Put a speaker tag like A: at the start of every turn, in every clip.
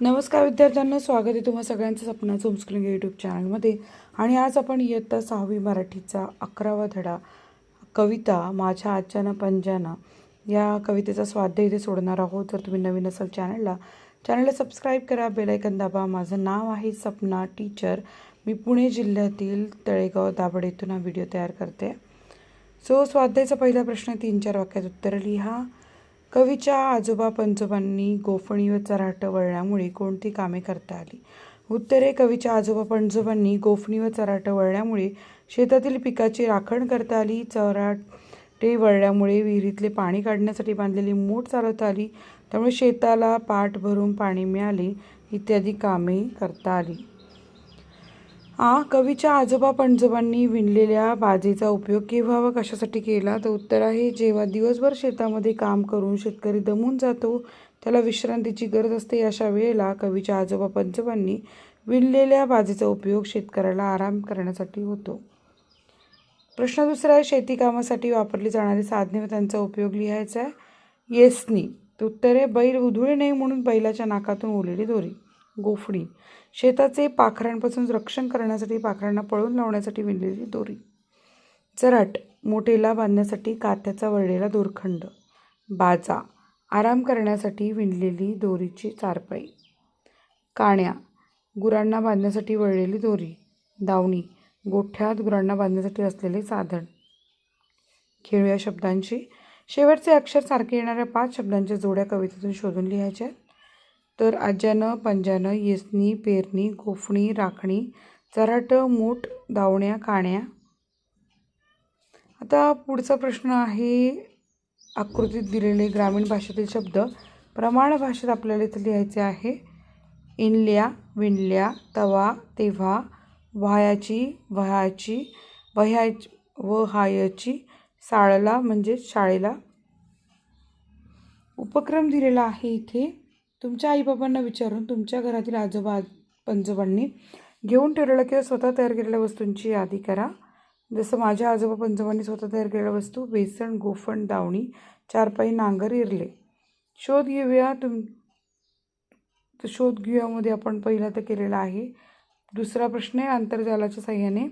A: नमस्कार विद्यार्थ्यांना स्वागत आहे तुम्हा सगळ्यांचं सपनाचं होमस्क्रिंग यूट्यूब चॅनलमध्ये आणि आज आपण इयत्ता सहावी मराठीचा अकरावा धडा कविता माझ्या आजच्यानं पंजाना या कवितेचा स्वाध्याय इथे सोडणार आहोत. जर तुम्ही नवीन असाल चॅनलला चॅनलला सबस्क्राईब करा बेलायकन दाबा. माझं नाव आहे सपना टीचर मी पुणे जिल्ह्यातील तळेगाव दाभड येथून हा व्हिडिओ तयार करते. सो स्वाध्यायचा पहिला प्रश्न तीन चार वाक्यात उत्तर लिहा. कवीच्या आजोबा पंजोबांनी गोफणी व चराट वळल्यामुळे कोणती कामे करता आली? उत्तरे कवीच्या आजोबा पंजोबांनी गोफणी व चराट वळल्यामुळे शेतातील पिकाची राखण करता आली. चराटे वळल्यामुळे विहिरीतले पाणी काढण्यासाठी बांधलेली मूठ चालवता आली. त्यामुळे शेताला पाठ भरून पाणी मिळाले. इत्यादी कामे करता आली. आ कवीच्या आजोबा पणजोबांनी विणलेल्या बाजेचा उपयोग केव्हा व कशासाठी केला? तर उत्तर आहे जेव्हा दिवसभर शेतामध्ये काम करून शेतकरी दमून जातो त्याला विश्रांतीची गरज असते. अशा वेळेला कवीच्या आजोबा पंजोबांनी विणलेल्या बाजेचा उपयोग शेतकऱ्याला आराम करण्यासाठी होतो. प्रश्न दुसरा आहे शेती कामासाठी वापरली जाणारी साधने व त्यांचा उपयोग लिहायचा आहे. येसनी. तर उत्तर आहे बैल उधळू नये म्हणून बैलाच्या नाकातून ओलेली दोरी. गोफणी शेताचे पाखरांपासून रक्षण करण्यासाठी पाखरांना पळून लावण्यासाठी विणलेली दोरी. चराट मोठेला बांधण्यासाठी कात्याचा वळलेला दोरखंड. बाजा आराम करण्यासाठी विणलेली दोरीची चारपाई. काण्या गुरांना बांधण्यासाठी वळलेली दोरी. दावणी गोठ्यात गुरांना बांधण्यासाठी असलेले साधन. खेळूया शब्दांची. शेवटचे अक्षर सारखे येणाऱ्या पाच शब्दांच्या जोड्या कवितेतून शोधून लिहायच्या. आहेत तर आज्यानं पंजानं येसनी पेरणी गोफणी राखणी चराट मूठ दावण्या काण्या. आता पुढचा प्रश्न आहे आकृतीत दिलेले ग्रामीण भाषेतील शब्द. प्रमाण भाषेत आपल्याला इथं लिहायचे आहे. इनल्या विणल्या तवा तेव्हा व्हायाची वह्याची वह्या वहायची साळला म्हणजेच म्हणजे शाळेला. उपक्रम दिलेला आहे इथे. तुमच्या आईबाबांना विचारून तुमच्या घरातील आजोबा पंजोबांनी घेऊन ठेवलेलं किंवा स्वतः तयार केलेल्या वस्तूंची यादी करा. जसं माझ्या आजोबा पंजोबांनी स्वतः तयार केलेल्या वस्तू बेसन गोफण दावणी चारपाई नांगर इरले. शोध घेऊया तुम शोध घेऊयामध्ये आपण पहिला तर केलेला आहे. दुसरा प्रश्न आहे आंतरजालाच्या साह्याने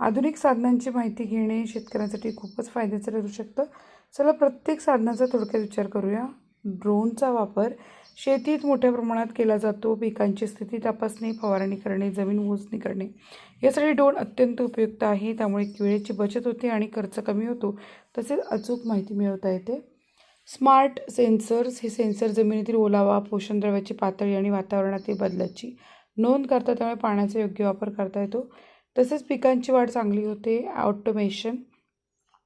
A: आधुनिक साधनांची माहिती घेणे शेतकऱ्यांसाठी खूपच फायद्याचं ठरू शकतं. चला प्रत्येक साधनाचा थोडक्यात विचार करूया. ड्रोनचा वापर शेतीत मोठ्या प्रमाणात केला जातो. पिकांची स्थिती तपासणे फवारणी करणे जमीन मोजणी करणे. यासाठी ड्रोन अत्यंत उपयुक्त आहे. त्यामुळे वेळेची बचत होते आणि खर्च कमी होतो. तसेच अचूक माहिती मिळवता येते. स्मार्ट सेन्सर्स हे सेन्सर जमिनीतील ओलावा पोषणद्रव्याची पातळी आणि वातावरणातील बदलाची नोंद करतात. त्यामुळे पाण्याचा योग्य वापर करता येतो. तसेच पिकांची वाढ चांगली होते. ऑटोमेशन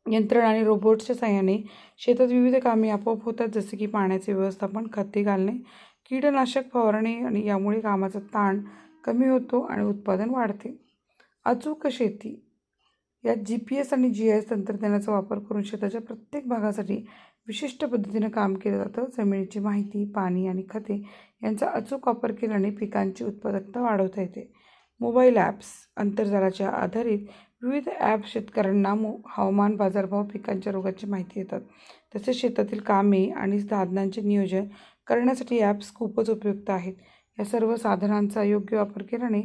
A: यंत्रणा आणि रोबोट्सच्या साहाय्याने शेतात विविध कामे आपोआप होतात जसे की पाण्याचे व्यवस्थापन खते घालणे कीटनाशक फवारणे आणि यामुळे कामाचा ताण कमी होतो आणि उत्पादन वाढते. अचूक शेती यात जी पी एस आणि जी आय एस तंत्रज्ञानाचा वापर करून शेताच्या प्रत्येक भागासाठी विशिष्ट पद्धतीनं काम केलं जातं. जमिनीची माहिती पाणी आणि खते यांचा अचूक वापर केल्याने पिकांची उत्पादकता वाढवता येते. मोबाईल ॲप्स आंतरजालाच्या आधारित विविध ॲप शेतकऱ्यांना मो हवामान बाजारभाव पिकांच्या रोगाची माहिती देतात. तसेच शेतातील कामे आणि साधनांचे नियोजन करण्यासाठी ॲप्स खूपच उपयुक्त आहेत. या सर्व साधनांचा योग्य वापर केल्याने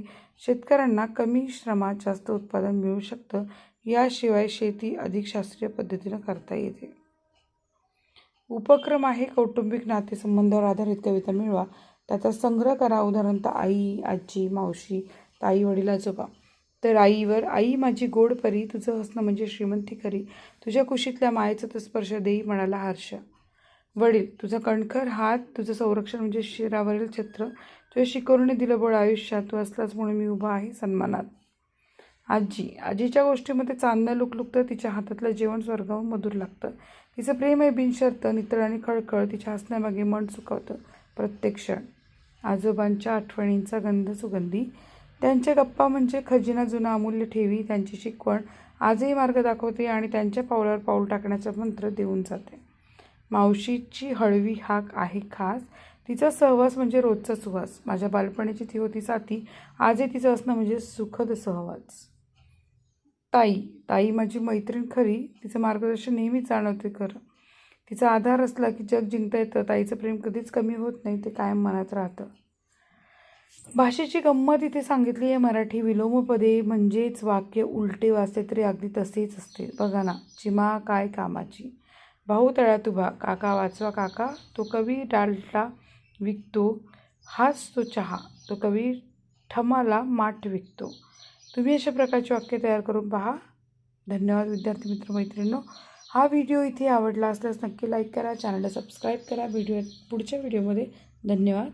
A: शेतकऱ्यांना कमी श्रमात जास्त उत्पादन मिळू शकतं. याशिवाय शेती अधिक शास्त्रीय पद्धतीनं करता येते. उपक्रम आहे कौटुंबिक नातेसंबंधावर आधारित कविता मिळवा. त्याचा संग्रह करा. उदाहरणतः आई आजी मावशी ताई वडील आजोबा तर आईवर आई माझी गोड परी तुझं हसणं म्हणजे श्रीमंती करी तुझ्या कुशीतल्या मायेचं तर स्पर्श देई म्हणाला हर्ष. वडील तुझा कणखर हात तुझं संरक्षण म्हणजे शिरावरील छत्र. तुझ्या शिकवणीने दिलं बळ आयुष्यात तू असलाच म्हणून मी उभा आहे सन्मानात. आजी आजीच्या गोष्टीमध्ये चांदणं लुकलुकतं तिच्या हातातलं जेवण स्वर्गाहून मधुर लागतं. तिचं प्रेम आहे बिनशर्त नितळ आणि खळखळ तिच्या हसण्यामागे मन सुकवतं. प्रत्येक क्षण. आजोबांच्या आठवणींचा गंध सुगंधी. त्यांच्या गप्पा म्हणजे खजिना जुना अमूल्य ठेवी त्यांची शिकवण आजही मार्ग दाखवते आणि त्यांच्या पावलावर पाऊल टाकण्याचा मंत्र देऊन जाते. मावशीची हळवी हाक आहे खास. तिचा सहवास म्हणजे रोजचा सुवास. माझ्या बालपणीची ती होती साथी. आजही तिचं असणं म्हणजे सुखद सहवास. ताई ताई माझी मैत्रीण खरी. तिचं मार्गदर्शन नेहमीच जाणवते खरं. तिचा आधार असला की जग जिंकता येतं. ताईचं प्रेम कधीच कमी होत नाही ते कायम मनात राहतं. भाषेची गंमत इथे सांगितली आहे मराठी विलोमपदे म्हणजेच वाक्य उलटे वाचते तरी अगदी तसेच असते. बघा ना चिमा काय कामाची? भाऊ तळ्यात उभा काका वाचवा काका तो कवी डालटा विकतो हाच तो चहा तो कवी ठमाला माठ विकतो. तुम्ही अशा प्रकारची वाक्य तयार करून पहा. धन्यवाद विद्यार्थी मित्र मैत्रिणींनो. हा व्हिडिओ इथे आवडला असल्यास नक्की लाईक करा चॅनलला सबस्क्राईब करा. व्हिडिओ पुढच्या व्हिडिओमध्ये धन्यवाद.